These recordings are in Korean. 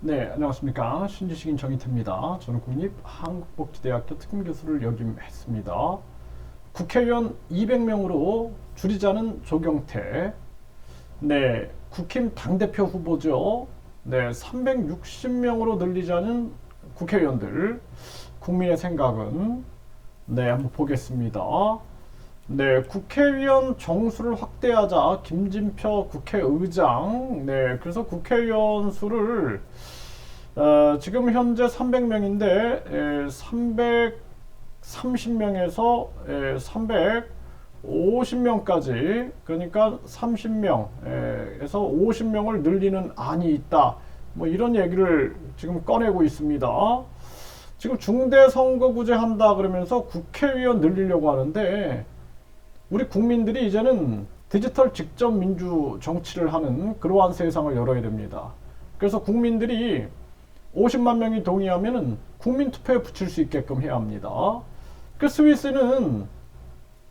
네, 안녕하십니까. 신지식인 정희태입니다. 저는 국립한국복지대학교 특임교수를 역임했습니다. 국회의원 200명으로 줄이자는 조경태. 네, 국힘 당대표 후보죠. 네, 360명으로 늘리자는 국회의원들. 국민의 생각은 네, 한번 보겠습니다. 네, 국회의원 정수를 확대하자 김진표 국회의장. 네, 그래서 국회의원 수를 어, 지금 현재 300명인데 330명에서 350명까지 그러니까 30명에서 50명을 늘리는 안이 있다. 뭐 이런 얘기를 지금 꺼내고 있습니다. 지금 중대 선거구제 한다 그러면서 국회의원 늘리려고 하는데 우리 국민들이 이제는 디지털 직접 민주 정치를 하는 그러한 세상을 열어야 됩니다. 그래서 국민들이 50만 명이 동의하면은 국민 투표에 붙일 수 있게끔 해야 합니다. 그 스위스는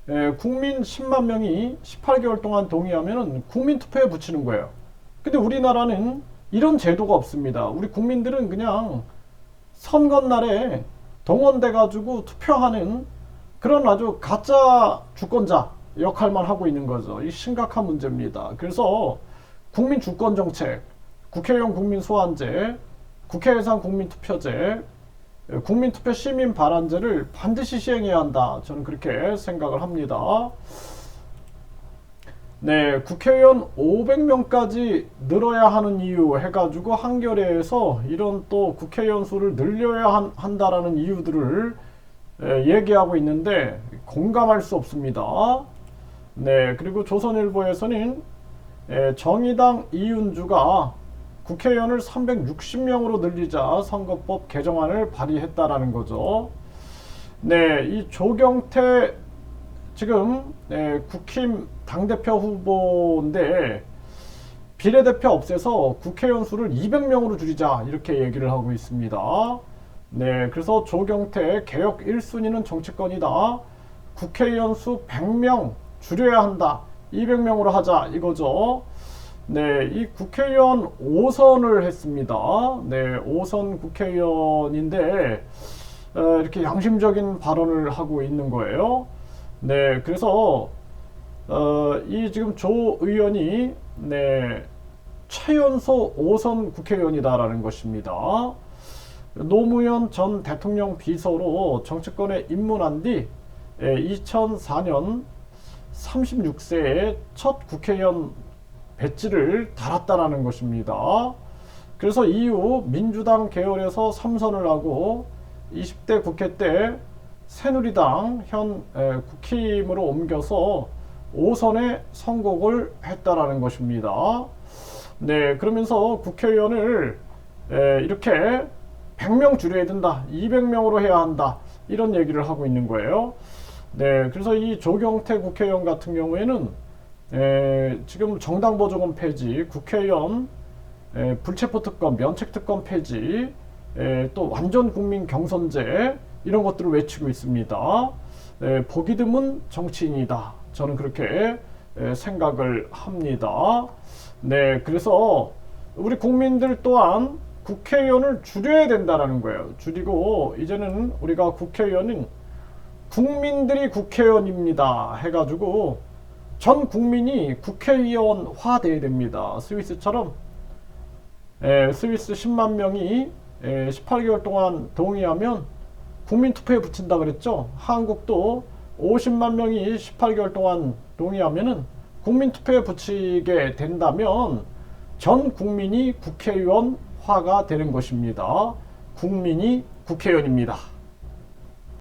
에, 국민 10만 명이 18개월 동안 동의하면은 국민 투표에 붙이는 거예요. 근데 우리나라는 이런 제도가 없습니다. 우리 국민들은 그냥 선거 날에 동원돼 가지고 투표하는 그런 아주 가짜 주권자 역할만 하고 있는 거죠. 이 심각한 문제입니다. 그래서 국민 주권 정책, 국회의원 국민 소환제, 국회 예산 국민 투표제, 국민 투표 시민 발안제를 반드시 시행해야 한다. 저는 그렇게 생각을 합니다. 네, 국회의원 500명까지 늘어야 하는 이유 해가지고 한겨레에서 이런 또 국회의원 수를 늘려야 한, 한다라는 이유들을 에, 얘기하고 있는데 공감할 수 없습니다. 네, 그리고 조선일보에서는 에, 정의당 이윤주가 국회의원을 360명으로 늘리자 선거법 개정안을 발의했다라는 거죠. 네, 이 조경태 지금 네, 국힘 당대표 후보인데 비례대표 없애서 국회의원 수를 200명으로 줄이자 이렇게 얘기를 하고 있습니다. 네, 그래서 조경태 개혁 1순위는 정치권이다. 국회의원 수 100명 줄여야 한다. 200명으로 하자 이거죠. 네, 이 국회의원 5선을 했습니다. 네, 5선 국회의원인데 어, 이렇게 양심적인 발언을 하고 있는 거예요. 네, 그래서 어, 이 지금 조 의원이 네, 최연소 5선 국회의원이다라는 것입니다. 노무현 전 대통령 비서로 정치권에 입문한 뒤 2004년 36세에 첫 국회의원 배지를 달았다라는 것입니다. 그래서 이후 민주당 계열에서 3선을 하고 20대 국회 때 새누리당 현 에, 국힘으로 옮겨서 5선에 선곡을 했다라는 것입니다. 네, 그러면서 국회의원을 에, 이렇게 100명 줄여야 된다, 200명으로 해야 한다 이런 얘기를 하고 있는 거예요. 네, 그래서 이 조경태 국회의원 같은 경우에는 에, 지금 정당 보조금 폐지, 국회의원 에, 불체포 특권, 면책 특권 폐지, 에, 또 완전 국민 경선제 이런 것들을 외치고 있습니다. 에, 보기 드문 정치인이다. 저는 그렇게 에, 생각을 합니다. 네, 그래서 우리 국민들 또한 국회의원을 줄여야 된다라는 거예요. 줄이고 이제는 우리가 국회의원은 국민들이 국회의원입니다. 해가지고 전 국민이 국회의원화 돼야 됩니다. 스위스처럼 에, 스위스 10만 명이 에, 18개월 동안 동의하면 국민 투표에 붙인다 그랬죠. 한국도 50만 명이 18개월 동안 동의하면은 국민 투표에 붙이게 된다면 전 국민이 국회의원 화가 되는 것입니다. 국민이 국회의원입니다.